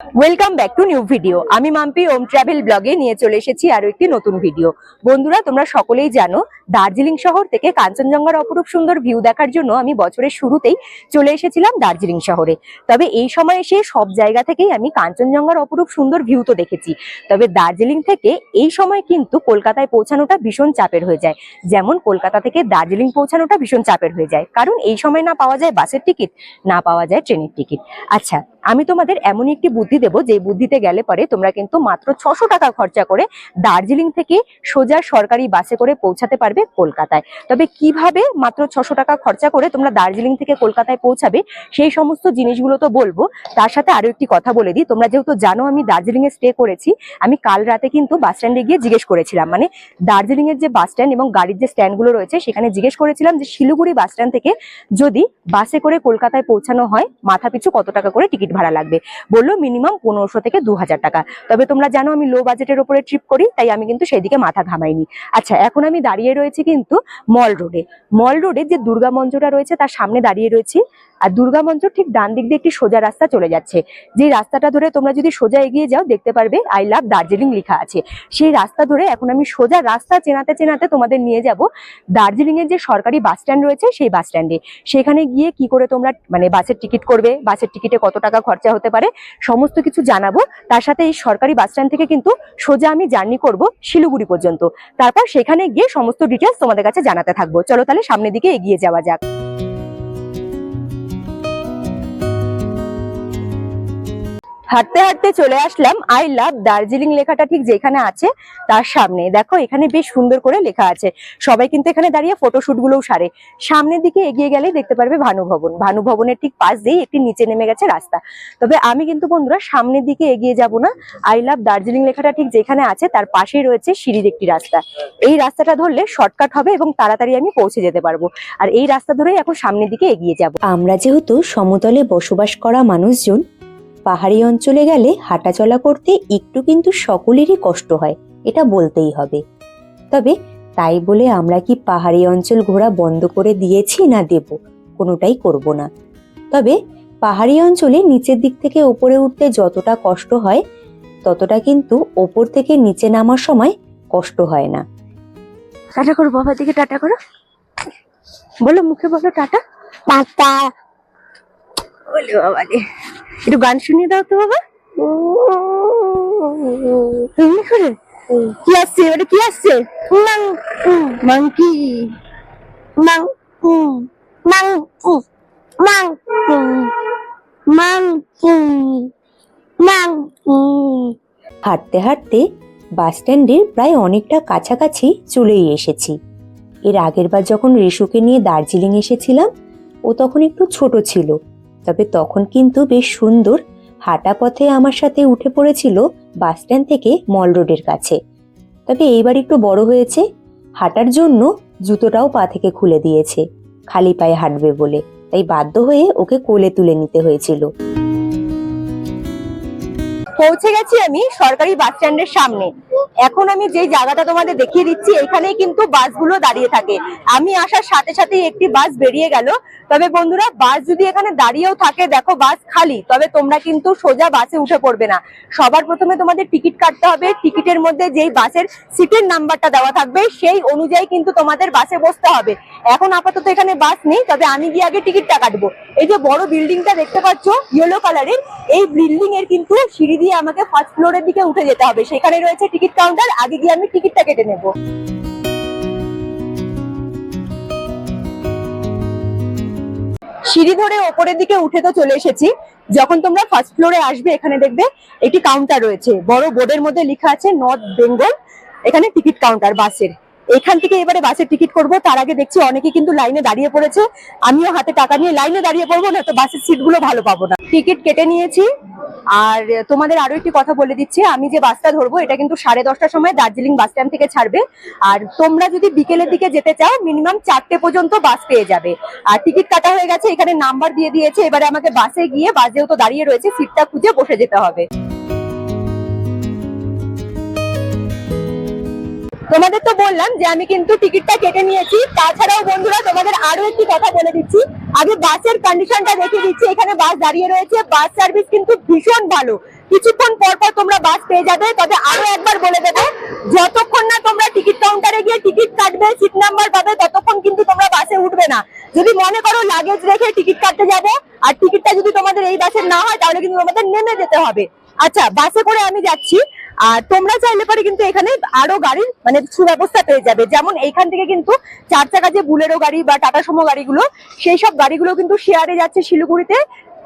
Welcome back to new video আমি মাম্পি ওম travel ব্লগে নিয়ে চলে এসেছি আরও একটি নতুন ভিডিও বন্ধুরা, তোমরা সকলেই জানো, দার্জিলিং শহর থেকে কাঞ্চনজঙ্ঘার অপরূপ সুন্দর ভিউ দেখার জন্য আমি বছরের শুরুতেই চলে এসেছিলাম দার্জিলিং শহরে। তবে এই সময় এসে সব জায়গা থেকেই আমি কাঞ্চনজঙ্ঘার অপরূপ সুন্দর ভিউ তো দেখেছি। তবে দার্জিলিং থেকে এই সময় কিন্তু কলকাতায় পৌঁছানোটা ভীষণ চাপের হয়ে যায়। যেমন কলকাতা থেকে দার্জিলিং পৌঁছানোটা ভীষণ চাপের হয়ে যায়। কারণ এই সময় না পাওয়া যায় বাসের টিকিট না পাওয়া যায় ট্রেনের টিকিট আচ্ছা আমি তোমাদের এমনই একটি বুদ্ধি দেবো, যে বুদ্ধিতে গেলে পরে তোমরা কিন্তু মাত্র ছশো টাকা খরচা করে দার্জিলিং থেকে সোজা সরকারি বাসে করে পৌঁছাতে পারবে কলকাতায়। তবে কীভাবে মাত্র ছশো টাকা খরচা করে তোমরা দার্জিলিং থেকে কলকাতায় পৌঁছাবে, সেই সমস্ত জিনিসগুলো তো বলব। তার সাথে আরও একটি কথা বলে দিই, তোমরা যেহেতু জানো আমি দার্জিলিং এ স্টে করেছি, আমি কাল রাতে কিন্তু বাস স্ট্যান্ডে গিয়ে জিজ্ঞেস করেছিলাম। মানে দার্জিলিং এর যে বাস স্ট্যান্ড এবং গাড়ির যে স্ট্যান্ডগুলো রয়েছে, সেখানে জিজ্ঞেস করেছিলাম যে শিলিগুড়ি বাস স্ট্যান্ড থেকে যদি বাসে করে কলকাতায় পৌঁছানো হয় মাথা পিছু কত টাকা করে টিকিট ভাড়া লাগবে। বলল মিনিমাম পনেরোশো থেকে দু হাজার টাকা। তবে তোমরা জানো আমি লো বাজেটের উপরে ট্রিপ করি, তাই আমি কিন্তু সেদিকে মাথা ঘামাইনি। আচ্ছা এখন আমি দাঁড়িয়ে রয়েছি কিন্তু মল রোডে মল রোডে যে দুর্গা মঞ্চটা রয়েছে, তার সামনে দাঁড়িয়ে রয়েছি। আর দুর্গা মঞ্চ ঠিক ডান দিক দিয়ে একটি সোজা রাস্তা চলে যাচ্ছে। যে রাস্তাটা ধরে তোমরা যদি সোজা এগিয়ে যাও, দেখতে পারবে আই লাভ দার্জিলিং লেখা আছে। সেই রাস্তা ধরে এখন আমি সোজা রাস্তা চেনাতে চেনাতে তোমাদের নিয়ে যাব দার্জিলিং এর যে সরকারি বাস স্ট্যান্ড রয়েছে, সেই বাস স্ট্যান্ডে। সেখানে গিয়ে কি করে তোমরা মানে বাসের টিকিট করবে? বাসের টিকিটে কত টাকা খরচা হতে পারে, সমস্ত কিছু জানাব। তার সাথে এই সরকারি বাস স্ট্যান্ড থেকে কিন্তু সোজা আমি জার্নি করব শিলিগুড়ি পর্যন্ত। তারপর সেখানে গিয়ে সমস্ত ডিটেলস তোমাদের কাছে জানাতে থাকব। চলো তাহলে সামনের দিকে এগিয়ে যাওয়া যাক। হাঁটতে হাঁটতে চলে আসলাম আই লাভ দার্জিলিং লেখাটা ঠিক যেখানে আছে তার সামনে। দেখো, এখানে বেশ সুন্দর করে লেখা আছে। সবাই কিন্তু এখানে দাঁড়িয়ে ফটোশুট গুলোও সারে। সামনের দিকে এগিয়ে গেলেই দেখতে পারবে ভানু ভবন। ভানু ভবনের ঠিক পাশ দিয়েই একটি নিচে নেমে গেছে রাস্তা। তবে আমি কিন্তু বন্ধুরা সামনের দিকে এগিয়ে যাব না। আই লাভ দার্জিলিং লেখাটা ঠিক যেখানে আছে তার পাশেই রয়েছে সিঁড়ির একটি রাস্তা। এই রাস্তাটা ধরলে শর্টকাট হবে এবং তাড়াতাড়ি আমি পৌঁছে যেতে পারব। আর এই রাস্তা ধরেই এখন সামনের দিকে এগিয়ে যাব। আমরা যেহেতু সমতলে বসবাস করা মানুষজন পাহাড়ি অঞ্চলে গেলে হাঁটাচলা করতে একটু কিন্তু সকলেরই কষ্ট হয় এটা বলতেই হবে। তবে তাই বলে আমরা কি পাহাড়ি অঞ্চল ঘোরা বন্ধ করে দিয়েছি না দেব? কোনোটাই করব না। তবে পাহাড়ি অঞ্চলে নিচের দিক থেকে ওপরে উঠতে যতটা কষ্ট হয় ততটা কিন্তু ওপর থেকে নিচে নামার সময় কষ্ট হয় না। টাটা করো বাবার দিকে টাটা করো। বলো মুখে বলো টাটা। টাটা। বলে বাবা একটু গান শুনিয়ে দাও তো বাবা। কি আসছে? এবারে কি আসছে? মাংকি মাং মাংকি মাংকি মাংকি মাংকি হাঁটতে হাঁটতে বাস স্ট্যান্ডের প্রায় অনেকটা কাছাকাছি চলেই এসেছি। এর আগের বার যখন রিশুকে নিয়ে দার্জিলিং এসেছিলাম, ও তখন একটু ছোট ছিল। তবে তখন কিন্তু বেশ সুন্দর হাঁটা পথে আমার সাথে উঠে পড়েছিল বাস স্ট্যান্ড থেকে মল রোডের কাছে। তবে এইবার একটু বড় হয়েছে, হাঁটার জন্য জুতোটাও পা থেকে খুলে দিয়েছে, খালি পায়ে হাঁটবে বলে। তাই বাধ্য হয়ে ওকে কোলে তুলে নিতে হয়েছিল। পৌঁছে গেছি আমি সরকারি বাস স্ট্যান্ডের সামনে। এখন আমি যে জায়গাটা তোমাদের দেখিয়ে দিচ্ছি, এখানেই কিন্তু বাসগুলো দাঁড়িয়ে থাকে। আমি আসার সাথে সাথে একটি বাস বেরিয়ে গেল। তবে বন্ধুরা, বাস যদি এখানে দাঁড়িয়েও থাকে, দেখো বাস খালি, তবে তোমরা কিন্তু সোজা বাসে উঠে পড়বে না। সবার প্রথমে তোমাদের টিকিট কাটতে হবে। টিকিটের মধ্যে যেই বাসের সিটের নাম্বারটা দেওয়া থাকবে, সেই অনুযায়ী কিন্তু তোমাদের বাসে বসতে হবে। এখন আপাতত এখানে বাস নেই, তবে আমি গিয়ে আগে টিকিটটা কাটবো। এই যে বড় বিল্ডিংটা দেখতে পাচ্ছ ইয়েলো কালারের এই বিল্ডিং এর কিন্তু সিঁড়ি দিয়ে আমাকে ফার্স্ট ফ্লোরের দিকে উঠে যেতে হবে। সেখানে রয়েছে টিকিট কাউন্টার আগে গিয়ে আমি টিকিটটা কেটে নেব। সিঁড়ি ধরে ওপরের দিকে উঠে তো চলে এসেছি। যখন তোমরা ফার্স্ট ফ্লোরে আসবে, এখানে দেখবে একটি কাউন্টার রয়েছে। বড় বোর্ডের মধ্যে লেখা আছে নর্থ বেঙ্গল এখানে টিকিট কাউন্টার বাসের। এখান থেকে এবারে বাসের টিকিট করব। তার আগে দেখছি অনেকে কিন্তু লাইনে দাঁড়িয়ে পড়েছে। আমিও হাতে টাকা নিয়ে লাইনে দাঁড়িয়ে পড়ব না তো বাসের সিটগুলো ভালো পাবো না। টিকিট কেটে নিয়েছি। আর তোমাদের আরও একটি কথা বলে দিচ্ছি, আমি যে বাসটা ধরবো, এটা কিন্তু সাড়ে দশটার সময় দার্জিলিং বাস স্ট্যান্ড থেকে ছাড়বে। আর তোমরা যদি বিকেলের দিকে যেতে চাও, মিনিমাম চারটে পর্যন্ত বাস পেয়ে যাবে। আর টিকিট কাটা হয়ে গেছে, এখানে নাম্বার দিয়ে দিয়েছে, এবারে আমাকে বাসে গিয়ে বাস যেহেতু দাঁড়িয়ে রয়েছে, সিটটা খুঁজে বসে যেতে হবে। তোমাদের তো বললাম যে আমি কিন্তু টিকিটটা কেটে নিয়েছি। তাছাড়াও বন্ধুরা, তোমাদের আরও একটি কথা বলে দিচ্ছি। আগে বাসের কন্ডিশনটা দেখে দিচ্ছি। এখানে বাস দাঁড়িয়ে রয়েছে। বাস সার্ভিস কিন্তু ভীষণ ভালো। কিছুক্ষণ পর পর তোমরা বাস পেয়ে যাবে। তবে আরও একবার বলে দেবে, যতক্ষণ না তোমরা টিকিট কাউন্টারে গিয়ে টিকিট কাটবে সিট নাম্বার পাবে, ততক্ষণ কিন্তু তোমরা বাসে উঠবে না। যদি মনে করো লাগেজ রেখে টিকিট কাটতে যাবে, আর টিকিটটা যদি তোমাদের এই বাসের না হয়, তাহলে কিন্তু তোমাদের নেমে যেতে হবে। আচ্ছা বাসে করে আমি যাচ্ছি। আর তোমরা চাইলে পরে কিন্তু এখানে আরও গাড়ির মানে সুব্যবস্থা পেয়ে যাবে। যেমন এইখান থেকে কিন্তু চার চাকা যে বুলেরো গাড়ি বা টাটা সুমো গাড়িগুলো, সেই সব গাড়িগুলো কিন্তু শেয়ারে যাচ্ছে শিলিগুড়িতে।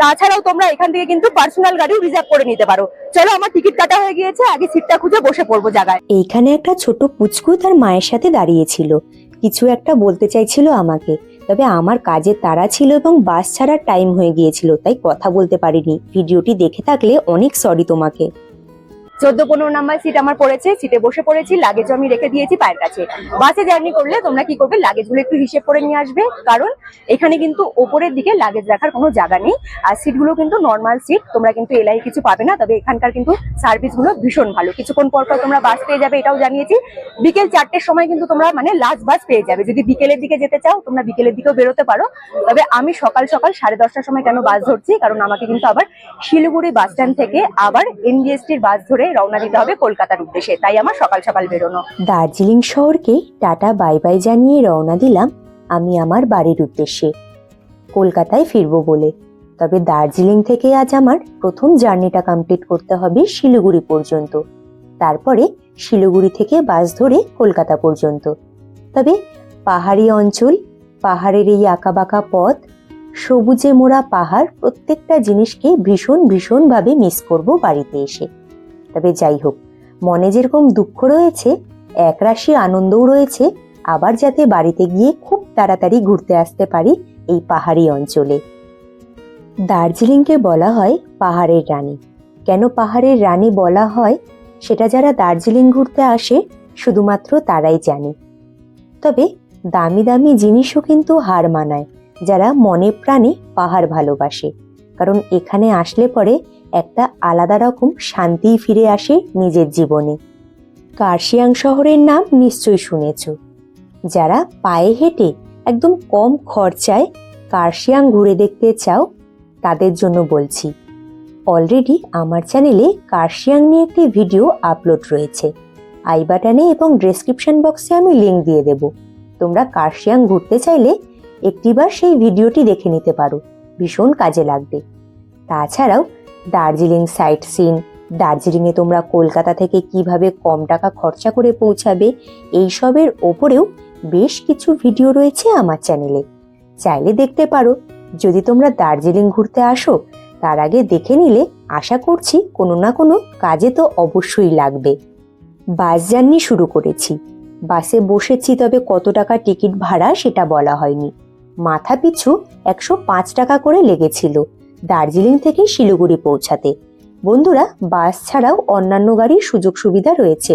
তাছাড়াও তোমরা এখান থেকে কিন্তু পার্সোনাল গাড়িও রিজার্ভ করে নিতে পারো। চলো, আমার টিকিট কাটা হয়ে গিয়েছে, আগে সিটটা খুঁজে বসে পড়ব জায়গায়। এইখানে একটা ছোট পুচকু তার মায়ের সাথে দাঁড়িয়েছিল। কিছু একটা বলতে চাইছিল আমাকে। তবে আমার কাজের তাড়া ছিল এবং বাস ছাড়ার টাইম হয়ে গিয়েছিল, তাই কথা বলতে পারিনি। ভিডিওটি দেখে থাকলে অনেক সরি তোমাকে। চোদ্দ পনেরো নাম্বার সিট আমার পড়েছে সিটে বসে পড়েছি লাগেজ আমি রেখে দিয়েছি পায়ের কাছে। বাসে জার্নি করলে তোমরা কি করবে? লাগেজগুলো একটু হিসেব করে নিয়ে আসবে, কারণ এখানে কিন্তু ওপরের দিকে লাগেজ রাখার কোনো জায়গা নেই। আর সিটগুলো কিন্তু নর্মাল সিট তোমরা কিন্তু এলাই কিছু পাবে না, তবে এখানকার কিন্তু সার্ভিসগুলো ভীষণ ভালো। কিছুক্ষণ পর পর তোমরা বাস পেয়ে যাবে, এটাও জানিয়েছি। বিকেল চারটের সময় কিন্তু তোমরা মানে লাস্ট বাস পেয়ে যাবে। যদি বিকেলের দিকে যেতে চাও, তোমরা বিকেলের দিকেও বেরোতে পারো। তবে আমি সকাল সকাল সাড়ে দশটার সময় কেন বাস ধরছি? কারণ আমাকে কিন্তু আবার শিলিগুড়ি বাস স্ট্যান্ড থেকে আবার এনডিএসটির বাস ধরে রওনা দিতে হবে কলকাতার উদ্দেশ্যে। তাই আমার সকাল সকাল বেরোনো। দার্জিলিং শহরকে টাটা, বাই বাই জানিয়ে রওনা দিলাম আমি আমার বাড়ির উদ্দেশ্যে। কলকাতায় ফিরবো বলে। তবে দার্জিলিং থেকে আজ আমার প্রথম জার্নিটা কমপ্লিট করতে হবে শিলিগুড়ি পর্যন্ত। তারপরে শিলিগুড়ি থেকে বাস ধরে কলকাতা পর্যন্ত। তবে পাহাড়ি অঞ্চল, পাহাড়ের এই আঁকাবাঁকা পথ, সবুজে মোড়া পাহাড় প্রত্যেকটা জিনিসকে ভীষণ ভীষণভাবে মিস করব বাড়িতে এসে। তবে যাই হোক, মনে যেরকম দুঃখ রয়েছে একরাশি আনন্দও রয়েছে, আবার যাতে বাড়িতে গিয়ে খুব তাড়াতাড়ি ঘুরতে আসতে পারি এই পাহাড়ি অঞ্চলে। দার্জিলিংকে বলা হয় পাহাড়ের রানী। কেন পাহাড়ের রানী বলা হয়? সেটা যারা দার্জিলিং ঘুরতে আসে, শুধুমাত্র তারাই জানে। তবে দামি দামি জিনিসও কিন্তু হার মানায়, যারা মনে প্রাণে পাহাড় ভালোবাসে। কারণ এখানে আসলে পরে একটা আলাদা রকম শান্তিই ফিরে আসে নিজের জীবনে। কার্শিয়াং শহরের নাম নিশ্চয়ই শুনেছ। যারা পায়ে হেঁটে একদম কম খরচায় কার্শিয়াং ঘুরে দেখতে চাও, তাদের জন্য বলছি, অলরেডি আমার চ্যানেলে কার্শিয়াং নিয়ে একটি ভিডিও আপলোড রয়েছে। আই বাটনে এবং ডেসক্রিপশন বক্সে আমি লিংক দিয়ে দেব। তোমরা কার্শিয়াং ঘুরতে চাইলে একটিবার সেই ভিডিওটি দেখে নিতে পারো। ভীষণ কাজে লাগবে। তাছাড়াও দার্জিলিং সাইট সিন। দার্জিলিংয়ে তোমরা কলকাতা থেকে কীভাবে কম টাকা খরচা করে পৌঁছাবে, এইসবের ওপরেও বেশ কিছু ভিডিও রয়েছে আমার চ্যানেলে। চাইলে দেখতে পারো, যদি তোমরা দার্জিলিং ঘুরতে আসো, তার আগে দেখে নিলে আশা করছি কোনো না কোনো কাজে তো অবশ্যই লাগবে। বাস জার্নি শুরু করেছি। বাসে বসেছি তবে কত টাকা টিকিট ভাড়া সেটা বলা হয়নি। মাথা পিছু একশো পাঁচ টাকা করে লেগেছিল। দার্জিলিং থেকে শিলিগুড়ি পৌঁছাতে। বন্ধুরা, বাস ছাড়াও অন্যান্য গাড়ির সুযোগ সুবিধা রয়েছে।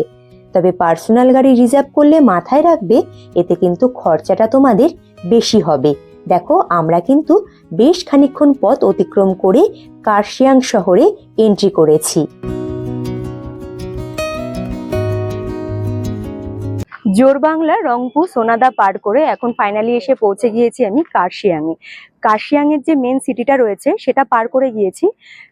তবে পার্সোনাল গাড়ি রিজার্ভ করলে মাথায় রাখবে, এতে কিন্তু খরচাটা তোমাদের বেশি হবে। দেখো, আমরা কিন্তু বেশ খানিকক্ষণ পথ অতিক্রম করে কার্শিয়াং শহরে এন্ট্রি করেছি। জোরবাংলা রংপুর সোনাদা পার করে এখন ফাইনালি এসে পৌঁছে গিয়েছি আমি কার্শিয়াংয়ে। কার্শিয়াংয়ের যে মেন সিটিটা রয়েছে, সেটা পার করে গিয়েছি।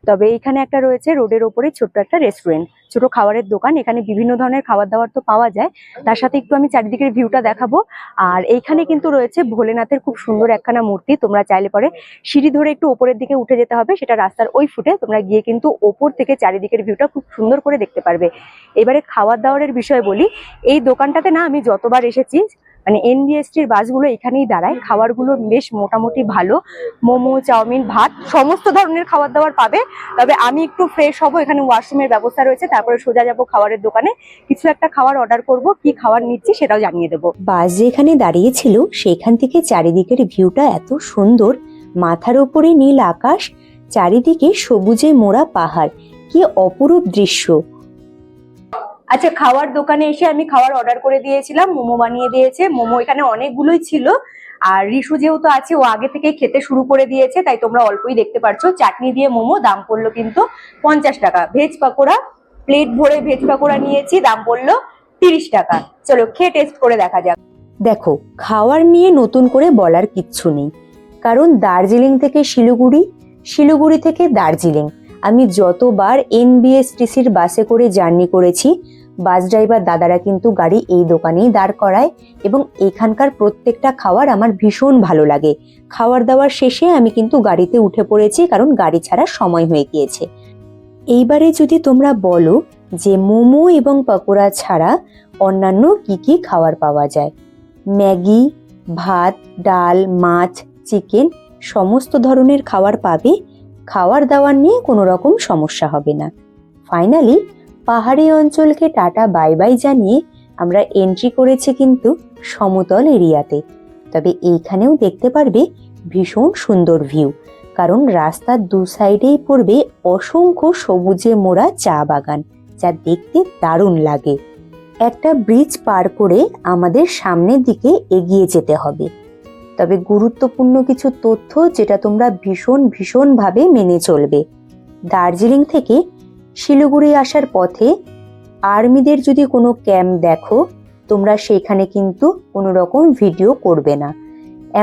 তবে এখানে একটা রয়েছে রোডের ওপরে ছোট্ট একটা রেস্টুরেন্ট ছোট খাবারের দোকান, এখানে বিভিন্ন ধরনের খাবার দাবার তো পাওয়া যায়। তার সাথে একটু আমি চারিদিকের ভিউটা দেখাবো। আর এইখানে কিন্তু রয়েছে ভোলেনাথের খুব সুন্দর একখানা মূর্তি। তোমরা চাইলে পরে সিঁড়ি ধরে একটু ওপরের দিকে উঠে যেতে হবে, সেটা রাস্তার ওই ফুটে। তোমরা গিয়ে কিন্তু ওপর থেকে চারিদিকের ভিউটা খুব সুন্দর করে দেখতে পারবে। এবারে খাবার দাবারের বিষয়ে বলি, এই দোকানটাতে না আমি যতবার এসেছি মানে এনবিএসটির বাসগুলো এখানেই দাঁড়ায়। খাবারগুলো বেশ মোটামুটি ভালো। মোমো, চাউমিন, ভাত, সমস্ত ধরনের খাবার দাবার পাবে। তবে আমি একটু ফ্রেশ হব। এখানে ওয়াশরুমের ব্যবস্থা রয়েছে। তারপরে সোজা যাব খাবারের দোকানে। কিছু একটা খাবার অর্ডার করব। কি খাবার নিচ্ছি সেটাও জানিয়ে দেবো। বাস যেখানে দাঁড়িয়েছিল সেখান থেকে চারিদিকের ভিউটা এত সুন্দর। মাথার ওপরে নীল আকাশ, চারিদিকে সবুজে মোড়া পাহাড়। কি অপরূপ দৃশ্য। আচ্ছা খাওয়ার দোকানে এসে আমি খাওয়ার অর্ডার করে দিয়েছিলাম, মোমো বানিয়ে দিয়েছে, মোমো এখানে অনেকগুলোই ছিল। আর রিসু যেহেতু আছে, ও আগে থেকে খেতে শুরু করে দিয়েছে, তাই তোমরা অল্পই দেখতে পারছ। চাটনি দিয়ে মোমো, দাম পড়ল কিন্তু পঞ্চাশ টাকা। ভেজ পাকোড়া, প্লেট ভরে ভেজ পাকোড়া নিয়েছি, দাম পড়ল তিরিশ টাকা। চলো, খেয়ে টেস্ট করে দেখা যাক। দেখো, খাওয়ার নিয়ে নতুন করে বলার কিচ্ছু নেই। কারণ দার্জিলিং থেকে শিলিগুড়ি শিলিগুড়ি থেকে দার্জিলিং। আমি যতবার এনবিএসটিসির বাসে করে জার্নি করেছি বাস ড্রাইভার দাদারা কিন্তু গাড়ি এই দোকানেই দাঁড় করায় এবং এখানকার প্রত্যেকটা খাবার আমার ভীষণ ভালো লাগে। খাওয়ার দাওয়ার শেষে আমি কিন্তু গাড়িতে উঠে পড়েছি কারণ গাড়ি ছাড়া সময় হয়ে গিয়েছে। এইবারে যদি তোমরা বলো যে মোমো এবং পকোড়া ছাড়া অন্যান্য কি কি খাবার পাওয়া যায়? ম্যাগি, ভাত, ডাল, মাছ, চিকেন সমস্ত ধরনের খাবার পাবে। খাওয়ার দাওয়ার নিয়ে কোনো রকম সমস্যা হবে না। ফাইনালি পাহাড়ি অঞ্চলকে টাটা, বাই বাই জানিয়ে আমরা এন্ট্রি করেছি কিন্তু সমতল এরিয়াতে। তবে এইখানেও দেখতে পারবে ভীষণ সুন্দর ভিউ কারণ রাস্তার দু সাইডেই পড়বে অসংখ্য সবুজে মোড়া চা বাগান, যা দেখতে দারুণ লাগে। একটা ব্রিজ পার করে আমাদের সামনের দিকে এগিয়ে যেতে হবে। তবে গুরুত্বপূর্ণ কিছু তথ্য যেটা তোমরা ভীষণ ভীষণভাবে মেনে চলবে। দার্জিলিং থেকে শিলিগুড়ি আসার পথে আর্মিদের যদি কোনো ক্যাম্প দেখো, তোমরা সেখানে কিন্তু কোনো রকম ভিডিও করবে না।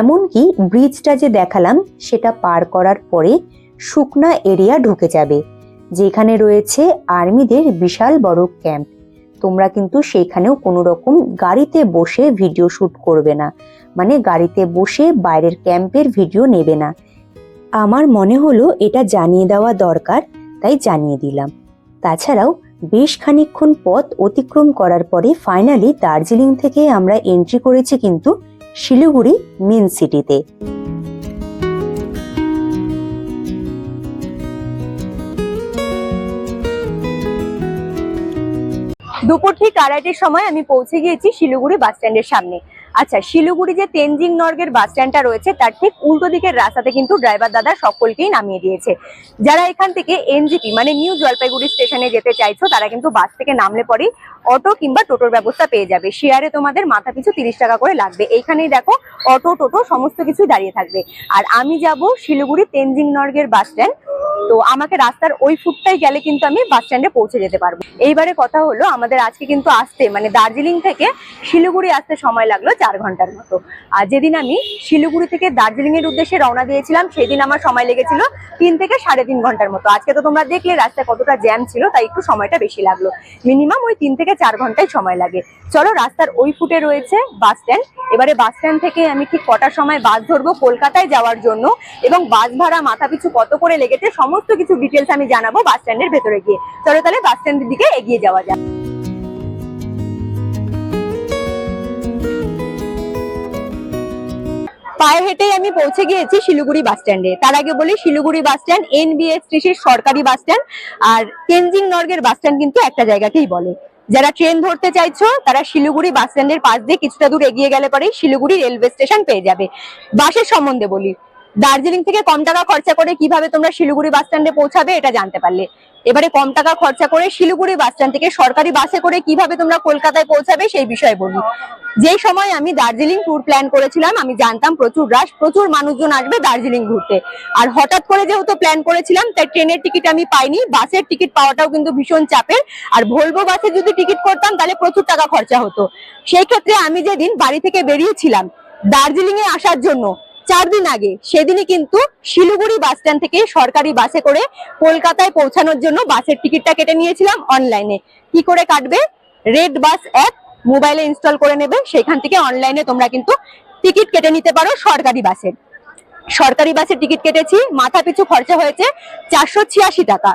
এমনকি ব্রিজটা যে দেখালাম, সেটা পার করার পরে শুকনা এরিয়া ঢুকে যাবে, যেখানে রয়েছে আর্মিদের বিশাল বড় ক্যাম্প। তোমরা কিন্তু সেখানেও কোনো রকম গাড়িতে বসে ভিডিও শুট করবে না। মানে গাড়িতে বসে বাইরের ক্যাম্পের ভিডিও নেবে না। আমার মনে হলো এটা জানিয়ে দেওয়া দরকার, তাই জানিয়ে দিলাম। তাছাড়াও বেশ খানিকক্ষণ পথ অতিক্রম করার পরে ফাইনালি দার্জিলিং থেকে আমরা এন্ট্রি করেছি কিন্তু শিলিগুড়ি মেন সিটিতে দুপুর ঠিক আড়াইটের সময় আমি পৌঁছে গিয়েছি শিলিগুড়ি বাস স্ট্যান্ডের সামনে। আচ্ছা শিলিগুড়ি যে তেনজিং নর্গের বাস স্ট্যান্ডটা রয়েছে, তার ঠিক উল্টো দিকের রাস্তাতে কিন্তু ড্রাইভার দাদা সকলকেই নামিয়ে দিয়েছে। যারা এখান থেকে এনজিপি মানে নিউ জলপাইগুড়ি স্টেশনে যেতে চাইছো, তারা কিন্তু বাস থেকে নামলে পরেই অটো কিংবা টোটোর ব্যবস্থা পেয়ে যাবে। শেয়ারে তোমাদের মাথা পিছু তিরিশ টাকা করে লাগবে। এইখানেই দেখো, অটো, টোটো, সমস্ত কিছুই দাঁড়িয়ে থাকবে। আর আমি যাব শিলিগুড়ি তেনজিং নর্গের বাস স্ট্যান্ড। তো আমাকে রাস্তার ওই ফুটটাই গেলে কিন্তু আমি বাস স্ট্যান্ডে পৌঁছে যেতে পারব। এইবারে কথা হলো, আমাদের আজকে কিন্তু আসতে মানে দার্জিলিং থেকে শিলিগুড়ি আসতে সময় লাগল। চার ঘণ্টার মতো। আর যেদিন আমি শিলিগুড়ি থেকে দার্জিলিং এর উদ্দেশ্যে রওনা দিয়েছিলাম, সেদিন আমার সময় লেগেছিল তিন থেকে সাড়ে তিন ঘণ্টার মতো। আজকে তো তোমরা দেখলে রাস্তায় কতটা জ্যাম ছিল, তাই একটু সময়টা বেশি লাগল। মিনিমাম ওই তিন থেকে চার ঘন্টায় সময় লাগে। চলো রাস্তার ওই ফুটে রয়েছে বাস স্ট্যান্ড। এবারে বাস স্ট্যান্ড থেকে আমি ঠিক কটার সময় বাস ধরবো কলকাতায় যাওয়ার জন্য এবং বাস ভাড়া মাথা পিছু কত করে লেগেছে, সমস্ত কিছু ডিটেলস আমি জানাব বাস স্ট্যান্ডের ভেতরে গিয়ে। চলো তাহলে বাস স্ট্যান্ডের দিকে এগিয়ে যাওয়া যাক। পায়ে হেঁটেই আমি পৌঁছে গিয়েছি শিলিগুড়ি বাস স্ট্যান্ডে। তার আগে বলি, শিলিগুড়ি বাস স্ট্যান্ড এনবিএসটিসির সরকারি বাস স্ট্যান্ড আর তেনজিং নর্গের বাস স্ট্যান্ড কিন্তু একটা জায়গাকেই বলে। যারা ট্রেন ধরতে চাইছো, তারা শিলিগুড়ি বাস স্ট্যান্ডের পাশ দিয়ে কিছুটা দূর এগিয়ে গেলে পরেই শিলিগুড়ি রেলওয়ে স্টেশন পেয়ে যাবে। বাসের সম্বন্ধে বলি দার্জিলিং থেকে কম টাকা খরচা করে কীভাবে তোমরা শিলিগুড়ি বাস স্ট্যান্ডে পৌঁছাবে এটা জানতে পারলে। এবারে কম টাকা খরচা করে শিলিগুড়ি বাস স্ট্যান্ড থেকে সরকারি বাসে করে কীভাবে তোমরা কলকাতায় পৌঁছাবে সেই বিষয়ে বলি যেই সময় আমি দার্জিলিং ট্যুর প্ল্যান করেছিলাম, আমি জানতাম প্রচুর রাশ প্রচুর মানুষজন আসবে দার্জিলিং ঘুরতে। আর হঠাৎ করে যেহেতু প্ল্যান করেছিলাম, তাই ট্রেনের টিকিট আমি পাইনি। বাসের টিকিট পাওয়াটাও কিন্তু ভীষণ চাপের। আর ভলভো বাসে যদি টিকিট করতাম, তাহলে প্রচুর টাকা খরচা হতো। সেই ক্ষেত্রে আমি যেদিন বাড়ি থেকে বেরিয়েছিলাম দার্জিলিং এ আসার জন্য চার দিন আগে। সেদিনই কিন্তু শিলিগুড়ি বাস স্ট্যান্ড থেকে সরকারি বাসে করে কলকাতায় পৌঁছানোর জন্য বাসের টিকিটটা কেটে নিয়েছিলাম অনলাইনে কি করে কাটবে? রেড বাস অ্যাপ মোবাইলে ইনস্টল করে নেবে। সেখান থেকে অনলাইনে তোমরা কিন্তু টিকিট কেটে নিতে পারো সরকারি বাসের সরকারি বাসের টিকিট কেটেছি। মাথা পিছু খরচা হয়েছে চারশো ছিয়াশি টাকা।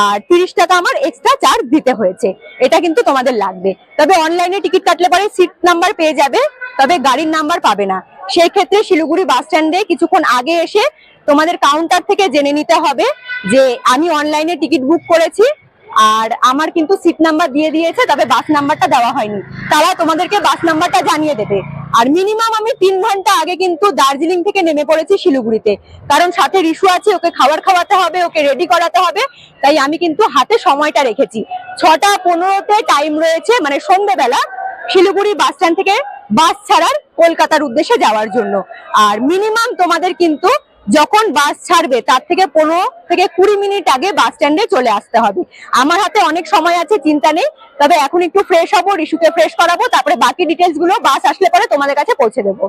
আর তিরিশ টাকা আমার এক্সট্রা চার্জ দিতে হয়েছে। এটা কিন্তু তোমাদের লাগবে। তবে অনলাইনে টিকিট কাটলে পরে সিট নাম্বার পেয়ে যাবে। তবে গাড়ির নাম্বার পাবে না। সেই ক্ষেত্রে শিলিগুড়ি বাস স্ট্যান্ডে কিছুক্ষণ আগে এসে তোমাদের কাউন্টার থেকে জেনে নিতে হবে যে আমি অনলাইনে টিকিট বুক করেছি, আর আমার কিন্তু সিট নাম্বার দিয়ে দিয়েছে, তবে বাস নাম্বারটা দেওয়া হয়নি। তারা তোমাদেরকে বাস নাম্বারটা জানিয়ে দেবে। আর মিনিমাম আমি তিন ঘণ্টা আগে কিন্তু দার্জিলিং থেকে নেমে পড়েছি শিলিগুড়িতে। কারণ সাথে রিশু আছে, ওকে খাবার খাওয়াতে হবে, ওকে রেডি করাতে হবে, তাই আমি কিন্তু হাতে সময়টা রেখেছি। ছটা পনেরোতে টাইম রয়েছে মানে সন্ধ্যেবেলা শিলিগুড়ি বাস স্ট্যান্ড থেকে বাস ছাড়ার কলকাতার উদ্দেশ্যে যাওয়ার জন্য। আর মিনিমাম তোমাদের কিন্তু যখন বাস ছাড়বে, তার থেকে পনেরো থেকে কুড়ি মিনিট আগে বাস স্ট্যান্ডে চলে আসতে হবে। আমার হাতে অনেক সময় আছে, চিন্তা নেই। তবে এখন একটু ফ্রেশ হব রিশুকে ফ্রেশ করাবো, তারপরে বাকি ডিটেলসগুলো বাস আসলে পরে তোমাদের কাছে পৌঁছে দেবো।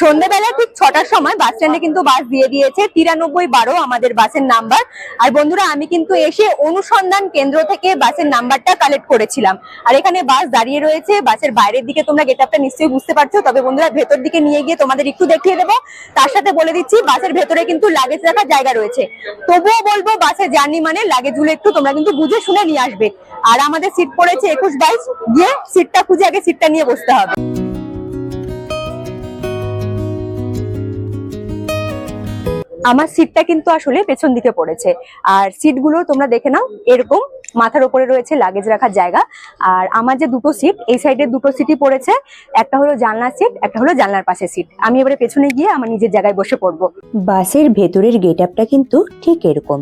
সন্ধ্যেবেলা ঠিক ছটার সময় বাস স্ট্যান্ডে কিন্তু বাস দিয়ে দিয়েছে। তিরানব্বই বারো আমাদের বাসের নাম্বার আর বন্ধুরা, আমি কিন্তু এসে অনুসন্ধান কেন্দ্র থেকে বাসের নাম্বারটা কালেক্ট করেছিলাম। আর এখানে বাস দাঁড়িয়ে রয়েছে। বাসের বাইরের দিকে তোমরা গেট আপটা নিশ্চয়ই বুঝতে পারছ। তবে বন্ধুরা, ভেতর দিকে নিয়ে গিয়ে তোমাদের একটু দেখিয়ে দেবো। তার সাথে বলে দিচ্ছি বাসের ভেতরে কিন্তু লাগেজ রাখার জায়গা রয়েছে। তবুও বলব বাসে জার্নি মানে লাগেজগুলো একটু তোমরা কিন্তু বুঝে শুনে নিয়ে আসবে। আর আমাদের সিট পড়েছে একুশ বাইশ। গিয়ে সিটটা খুঁজে আগে সিটটা নিয়ে বসতে হবে। আমার সিটটা কিন্তু আসলে পেছন দিকে পড়েছে। আর সিটগুলো তোমরা দেখে নাও, এরকম মাথার ওপরে রয়েছে লাগেজ রাখার জায়গা। আর আমার যে দুটো সিট এই সাইডের দুটো সিটই পড়েছে। একটা হলো জানলার সিট একটা হলো জানলার পাশে সিট আমি এবারে পেছনে গিয়ে আমার নিজের জায়গায় বসে পড়ব। বাসের ভেতরের গেট আপটা কিন্তু ঠিক এরকম।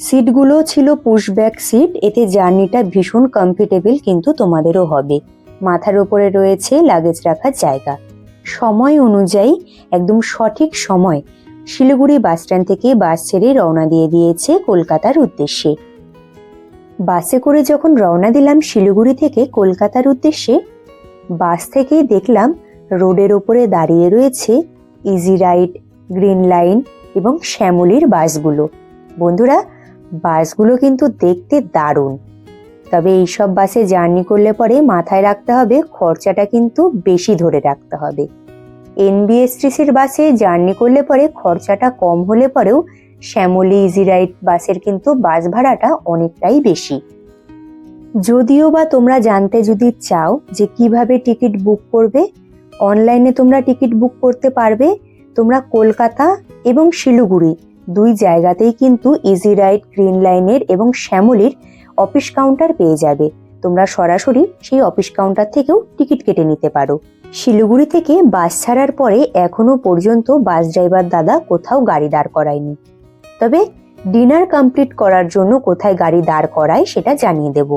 সিটগুলো ছিল পুশব্যাক সিট এতে জার্নিটা ভীষণ কমফোর্টেবল কিন্তু তোমাদেরও হবে। মাথার ওপরে রয়েছে লাগেজ রাখার জায়গা। সময় অনুযায়ী, একদম সঠিক সময় শিলিগুড়ি বাস স্ট্যান্ড থেকে বাস ছেড়ে রওনা দিয়ে দিয়েছে কলকাতার উদ্দেশ্যে। বাসে করে যখন রওনা দিলাম শিলিগুড়ি থেকে কলকাতার উদ্দেশ্যে, বাস থেকেই দেখলাম রোডের ওপরে দাঁড়িয়ে রয়েছে ইজি রাইড গ্রিন লাইন এবং শ্যামলির বাসগুলো। বন্ধুরা, বাসগুলো কিন্তু দেখতে দারুণ। তবে এইসব বাসে জার্নি করলে পরে মাথায় রাখতে হবে, খরচাটা কিন্তু বেশি ধরে রাখতে হবে। এনবিএসটিসির বাসে জার্নি করলে পরে খরচাটা কম হলে পরেও শ্যামলি ইজি রাইড বাসের কিন্তু বাস ভাড়াটা অনেকটাই বেশি। যদিও বা তোমরা জানতে যদি চাও যে কীভাবে টিকিট বুক করবে, অনলাইনে তোমরা টিকিট বুক করতে পারবে, তোমরা কলকাতা এবং শিলিগুড়ি দুই জায়গাতেই কিন্তু ইজি রাইড গ্রিন লাইনের এবং শ্যামলির অফিস কাউন্টার পেয়ে যাবে। তোমরা সরাসরি সেই অফিস কাউন্টার থেকেও টিকিট কেটে নিতে পারো। শিলিগুড়ি থেকে বাস ছাড়ার পরে এখনও পর্যন্ত বাস ড্রাইভার দাদা কোথাও গাড়ি দাঁড় করায়নি। তবে ডিনার কমপ্লিট করার জন্য কোথায় গাড়ি দাঁড় করায় সেটা জানিয়ে দেব।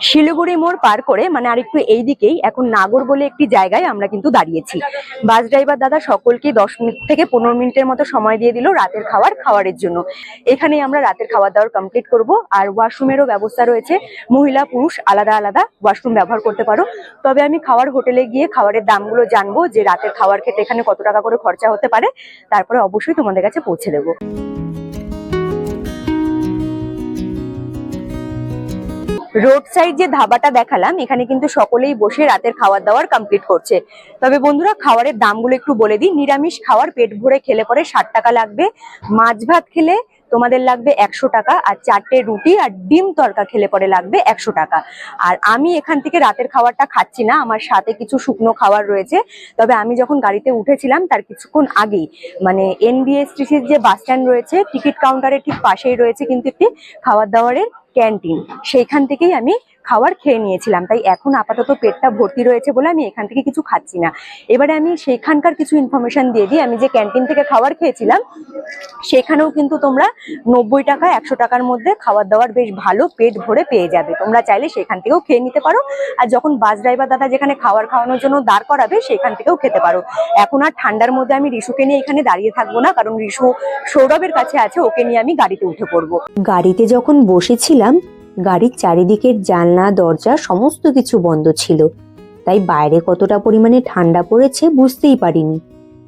শিলিগুড়ি মোড় পার করে মানে আরেকটু এই দিকেই এখন নাগর বলে একটি জায়গায় আমরা কিন্তু দাঁড়িয়েছি। বাস ড্রাইভার দাদা সকলকে দশ মিনিট থেকে পনেরো মিনিটের মতো সময় দিয়ে দিল রাতের খাবার খাওয়ারের জন্য। এখানেই আমরা রাতের খাবার দাবার কমপ্লিট করব, আর ওয়াশরুমেরও ব্যবস্থা রয়েছে। মহিলা, পুরুষ, আলাদা আলাদা ওয়াশরুম ব্যবহার করতে পারো। তবে আমি খাওয়ার হোটেলে গিয়ে খাবারের দামগুলো জানব, যে রাতের খাবার খেতে এখানে কত টাকা করে খরচা হতে পারে। তারপরে অবশ্যই তোমাদের কাছে পৌঁছে দেবো। রোড সাইড যে ধাবাটা দেখালাম, এখানে কিন্তু সকলেই বসে রাতের খাওয়ার দাওয়ার কমপ্লিট করছে। তবে বন্ধুরা খাওয়ারের দামগুলো একটু বলে দিই। নিরামিষ খাওয়ার পেট ভরে খেলে পরে ষাট টাকা লাগবে। মাছ ভাত খেলে তোমাদের লাগবে একশো টাকা আর চারটে রুটি আর ডিম তরকা খেলে পরে লাগবে একশো টাকা। আর আমি এখান থেকে রাতের খাবারটা খাচ্ছি না, আমার সাথে কিছু শুকনো খাবার রয়েছে। তবে আমি যখন গাড়িতে উঠেছিলাম তার কিছুক্ষণ আগেই মানে এনবিএসটিসির যে বাস স্ট্যান্ড রয়েছে টিকিট কাউন্টারের ঠিক পাশেই রয়েছে কিন্তু একটি খাবার দাবারের ক্যান্টিন সেইখান থেকেই আমি খাবার খেয়ে নিয়েছিলাম। তাই এখন আপাতত পেটটা ভর্তি রয়েছে বলে আমি এখান থেকে কিছু খাচ্ছি না। এবারে আমি সেখানকার কিছু ইনফরমেশন দিয়ে দিই। আমি যে ক্যান্টিন থেকে খাবার খেয়েছিলাম, সেখানেও কিন্তু তোমরা নব্বই টাকা, একশো টাকার মধ্যে খাবার দাবার বেশ ভালো পেট ভরে পেয়ে যাবে। তোমরা চাইলে সেখান থেকেও খেয়ে নিতে পারো। আর যখন বাস ড্রাইভার দাদা যেখানে খাবার খাওয়ানোর জন্য দাঁড় করাবে, সেখান থেকেও খেতে পারো। এখন আর ঠান্ডার মধ্যে আমি রিশুকে নিয়ে এখানে দাঁড়িয়ে থাকব না, কারণ রিশু সৌরভের কাছে আছে, ওকে নিয়ে আমি গাড়িতে উঠে পড়ব। গাড়িতে যখন বসেছিলাম গাড়ির চারিদিকের জানলা, দরজা সমস্ত কিছু বন্ধ ছিল। তাই বাইরে কতটা পরিমাণে ঠান্ডা পড়েছে বুঝতেই পারিনি।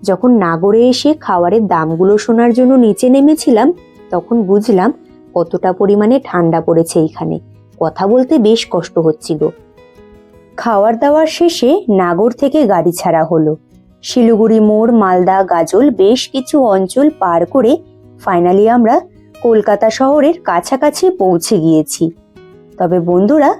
যখন নাগরে এসে খাবারের দামগুলো শোনার জন্য নিচে নেমেছিলাম, তখন বুঝলাম কতটা পরিমাণে ঠান্ডা পড়েছে এইখানে। কথা বলতে বেশ কষ্ট হচ্ছিল। খাওয়ার দাওয়ার শেষে নাগর থেকে গাড়ি ছাড়া হলো। শিলিগুড়ি মোড়, মালদা, গাজল বেশ কিছু অঞ্চল পার করে ফাইনালি আমরা কলকাতা শহরের কাছাকাছি পৌঁছে গিয়েছি। তবে বন্ধুরা,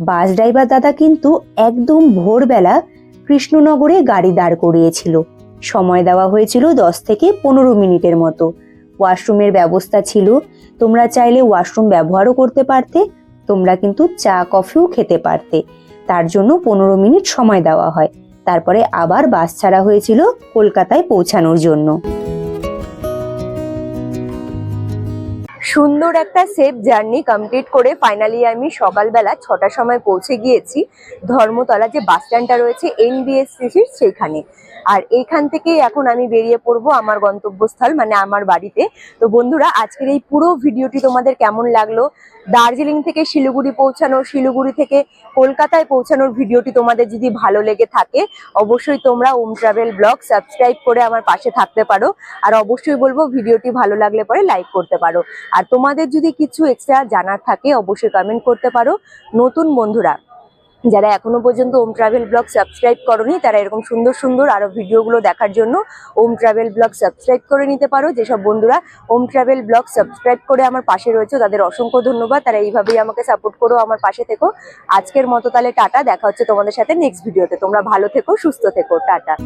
বাস ড্রাইভার দাদা কিন্তু একদম ভোরবেলা কৃষ্ণনগরে গাড়ি দাঁড় করিয়েছিল। সময় দেওয়া হয়েছিল দশ থেকে পনেরো মিনিটের মতো। ওয়াশরুমের ব্যবস্থা ছিল। তোমরা চাইলে ওয়াশরুম ব্যবহারও করতে পারতে, তোমরা কিন্তু চা, কফিও খেতে পারতে। তার জন্য পনেরো মিনিট সময় দেওয়া হয়। তারপরে আবার বাস ছাড়া হয়েছিল কলকাতায় পৌঁছানোর জন্য। সুন্দর একটা সেফ জার্নি কমপ্লিট করে ফাইনালি আমি সকালবেলা ছটার সময় পৌঁছে গিয়েছি ধর্মতলা যে বাস স্ট্যান্ডটা রয়েছে এনবিএসসিসির সেইখানে। আর এইখান থেকেই এখন আমি বেরিয়ে পড়ব আমার গন্তব্যস্থল মানে আমার বাড়িতে। তো বন্ধুরা, আজকের এই পুরো ভিডিওটি তোমাদের কেমন লাগল? দার্জিলিং থেকে শিলিগুড়ি পৌঁছানো, শিলিগুড়ি থেকে কলকাতায় পৌঁছানোর ভিডিওটি তোমাদের যদি ভালো লেগে থাকে, অবশ্যই তোমরা ওম ট্রাভেল ব্লগ সাবস্ক্রাইব করে আমার পাশে থাকতে পারো। আর অবশ্যই বলব, ভিডিওটি ভালো লাগলে পরে লাইক করতে পারো। আর তোমাদের যদি কিছু এক্সট্রা জানার থাকে, অবশ্যই কমেন্ট করতে পারো। নতুন বন্ধুরা যারা এখনও পর্যন্ত ওম ট্রাভেল ব্লগ সাবস্ক্রাইব করনি, তারা এরকম সুন্দর সুন্দর আরও ভিডিওগুলো দেখার জন্য ওম ট্রাভেল ব্লগ সাবস্ক্রাইব করে নিতে পারো। যেসব বন্ধুরা ওম ট্রাভেল ব্লগ সাবস্ক্রাইব করে আমার পাশে রয়েছে, তাদের অসংখ্য ধন্যবাদ। তারা এইভাবেই আমাকে সাপোর্ট করো, আমার পাশে থেকো। আজকের মতো তাহলে টাটা, দেখা হচ্ছে তোমাদের সাথে নেক্সট ভিডিওতে তোমরা ভালো থেকো, সুস্থ থেকো, টাটা।